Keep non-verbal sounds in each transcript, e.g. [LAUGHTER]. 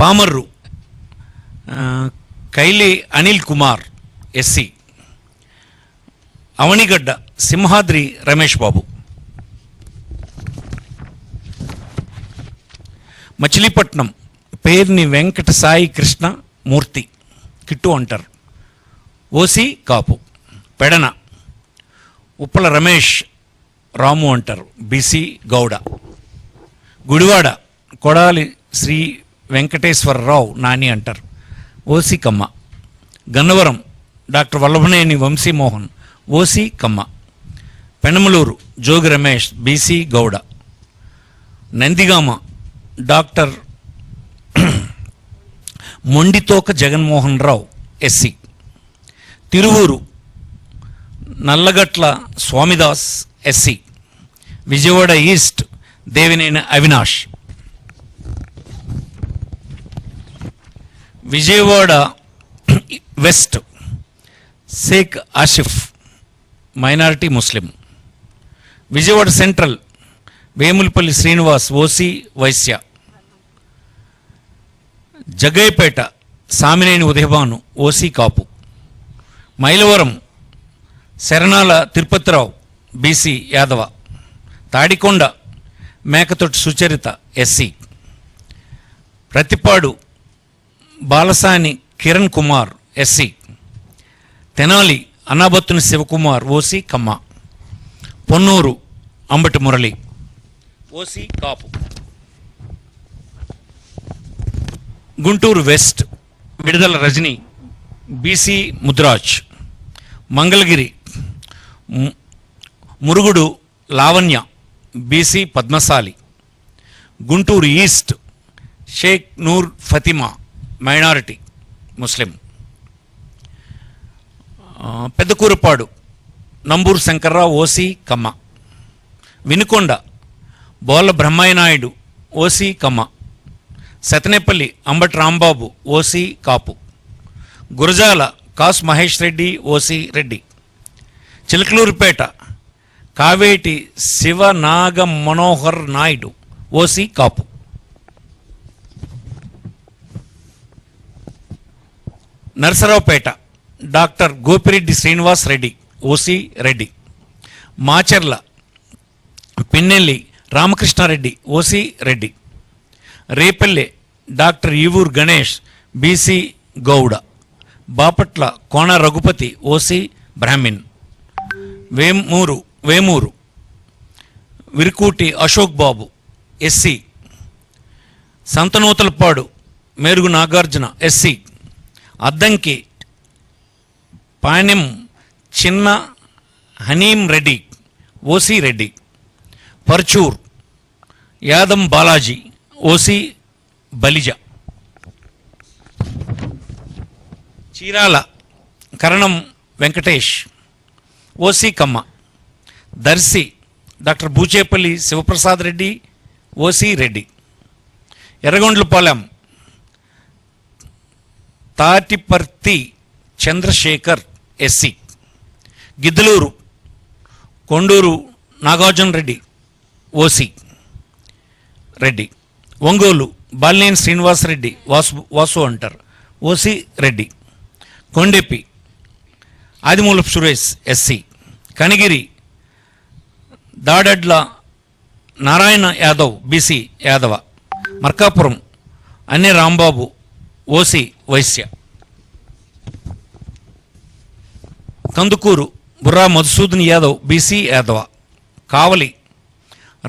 Pamarru Kaili Anil Kumar SC. Avanigadda Simhadri Ramesh Babu. Machilipatnam Perni Venkata Sai Krishna Murthy Kittu అంటారు. OC Kapu Pedana Uppala Ramesh Ramu అంటారు BC Gowda. Gudivada Kodali Sri Venkateswararao Nani అంటారు. OC Kamma Gannavaram. Doctor Vallabhaneni Vamsimohan. OC Kamma Penamaluru. Jogi Ramesh BC Gowda. Nandigama. Doctor [CLEARS THROAT] Monditoka Jaganmohan Rao SC. Tiruvuru. Nallagatla Swamidas SC. Vijayawada east. Devineni Avinash. Vijayawada west Shaik Asif minority Muslim. Vijayawada central Vemulapalli Srinivas OC Vysya. Jaggayyapeta Samineni Udayabhanu OC Kapu. Mylavaram Saranala Tirupathi Rao BC Yadava. Tadikonda Mekathoti Sucharitha SC. Prathipadu Balasani Kiran Kumar SC. Tenali Anabathuni Sivakumar OC Kamma. Ponnuru Ambati Murali OC Kapu. Guntur west Vidadala Rajini BC Mudiraj. Mangalagiri ము- Murugudu Lavanya BC Padmasali. Guntur east Shaik Noor Fatima. Minority Muslim. పెద్ద Peddakurapadu Namburu Sankar Rao OC Kamma. Vinukonda Bolla Brahmaiah Naidu OC Kamma. Sattenapalli Ambati Rambabu OC Kapu. Gurazala Kasu Mahesh Reddy OC Reddy. Chilakaluripet Kaveti Sivanaga Manohar Naidu OC Kapu. Narasaraopet doctor Gopireddy Srinivas Reddy OC Reddy. Macherla Pinnelli Ramakrishna Reddy OC Reddy. Repalle doctor Evuru Ganesh BC Gouda. Bapatla Kona Raghupathi OC Brahmin Vemuru Vemuru. Virukuti Ashok Babu SC. Santhanuthalapadu Merugu Nagarjuna SC. Addanki Panem Chinna Haneem Reddy OC Reddy Parchur Yadam Balaji OC Balija. Chirala Karanam Venkatesh OC Kamma. Darsi doctor Bucheppalli Sivaprasad Reddy OC Reddy. Yerragondapalem Tatiparthi Chandrasekhar SC Giddalur Konduru Nagarjuna Reddy OC Reddy Ongole Balineni Srinivasa Reddy Vasu Vasu అంటారు OC Reddy Kondapi Audimulapu Suresh SC Kanigiri Daddala Narayana Yadav BC Yadava Markapuram Anna Rambabu OC Vysya. Kandukur Burra Madhusudan Yadav BC Yadava. Kavali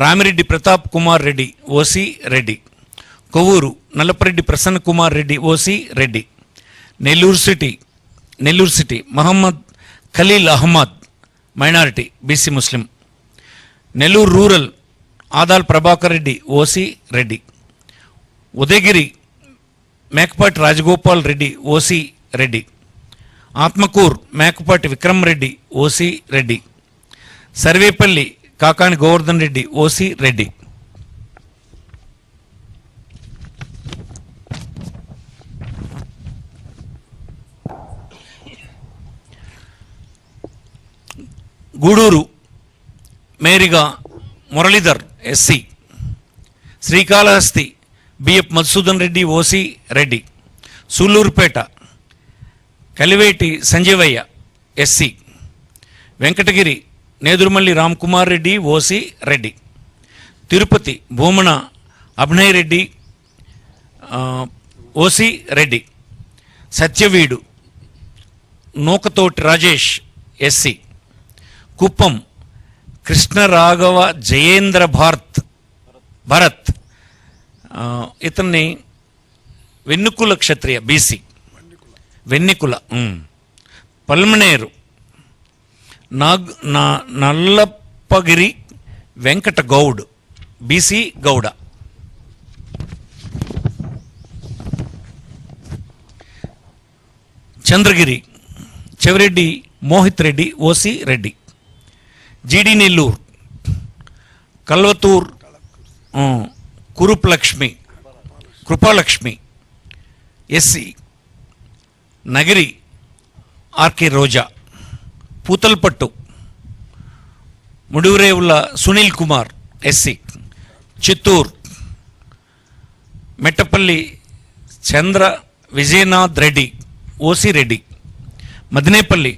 Ramireddy Pratap Kumar Reddy OC Reddy. Kovur Nallapareddy Prasanna Kumar Reddy OC Reddy. Nellore city Nellore city Mohammed Khaleel Ahmed minority BC Muslim. Nellore rural Adala Prabhakar Reddy OC Reddy. Udayagiri Mekapati Rajagopal Reddy OC Reddy. Atmakur Mekapati Vikram Reddy OC Reddy. Sarvepalli Kakani Govardhan Reddy OC Reddy. Gudur Meriga Muralidhar SC. Srikalahasti BF Madhusudan Reddy OC Reddy. Sullurpeta. Kaliveti Sanjeevaiah SC. Venkatagiri Nedurumalli Ramkumar Reddy OC Reddy. Tirupati Bhumana Abhinay Reddy OC Reddy. Satyavedu Nookathoti Rajesh SC. Kuppam Krishnaraghava Jayendra Bharath Bharat. ఇతన్ని Vannikula Kshatriya BC Vannikula Palamaner. నాగ్ నా Nallappagiri Venkata Goud BC Gowda. Chandragiri Chevireddy Mohith Reddy OC Reddy. GD Nellore Kalvathur Kurup Lakshmi Krupalakshmi SC Nagari RK Roja Puthalapattu Mudivurevula Sunil Kumar SC Chittoor Mettapalli Chandra Vijayanath Reddy OC Reddy Madinepalli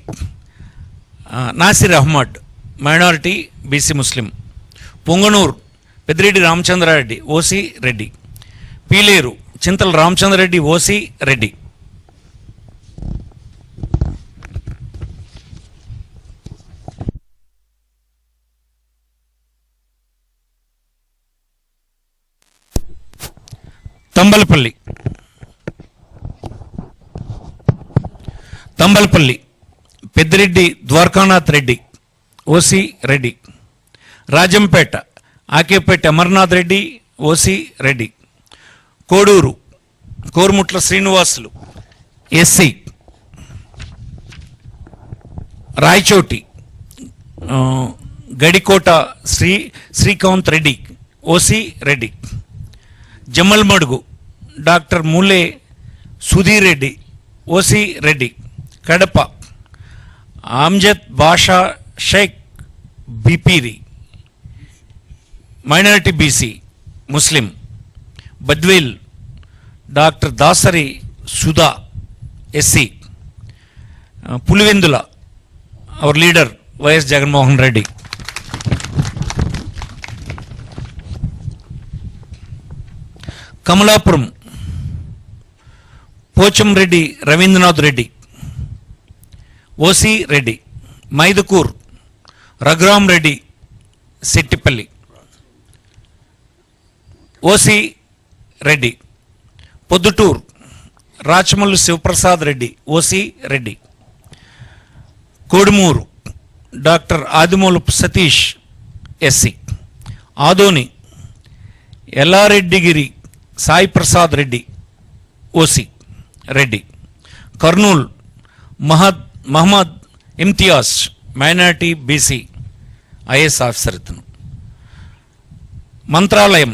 Nasir Ahmed minority BC Muslim Ponganur Peddireddy Ramachandra Reddy OC Reddy. Pileru Chintala Ramachandra Reddy OC Reddy. Thamballapalle. Thamballapalle Peddireddy Dwarakanath Reddy OC Reddy. Rajampet Akepati Amarnath Reddy OC Reddy. Koduru Korumutla Srinivasulu SC. Rayachoti Gadikota Sri Srikanth Reddy OC Reddy. Jammalamadugu doctor Mule Sudheer Reddy OC Reddy. Kadapa Amzad Basha Shaik Bepari minority BC Muslim Badvel doctor Dasari Sudha SC Pulivendula our leader YS Jaganmohan Reddy. Kamalapuram Pochamreddy Ravindranath Reddy OC Reddy Mydukur Raghuram Reddy Settipalli OC Reddy Proddatur Rachamallu Sivaprasad Reddy OC Reddy. Kodumur doctor Adimulapu Satish SC Adoni Yellareddygari Sai Prasad Reddy OC Reddy. Kurnool Mahad Mohammed Imtiaz minority BC IAS officer ఇతను. Mantralayam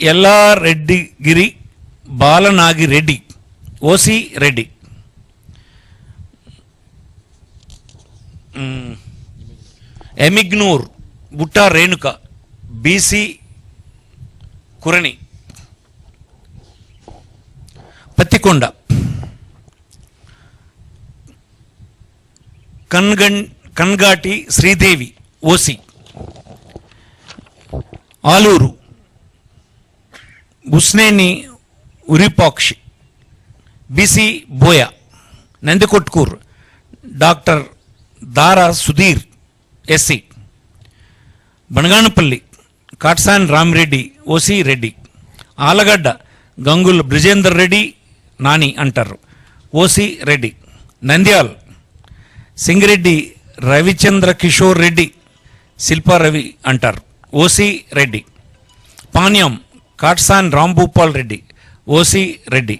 Yellareddygari Balanagireddy OC Reddy. Emmiganur Butta Renuka BC కురణి. Pattikonda. కన్గన్ Kangati Sridevi OC. Aluru. Usneni Uripakshi BC Boya Nandikotkur doctor Dara Sudheer SC Banaganapalli Katsani Ramireddy OC Reddy Allagadda Gangula Brijender Reddy Nani అంటారు. OC Reddy Nandyal Singireddy Ravichandra Kishore Reddy Silpa Ravi అంటారు. OC Reddy Panyam Katsani Rambhupal Reddy OC Reddy.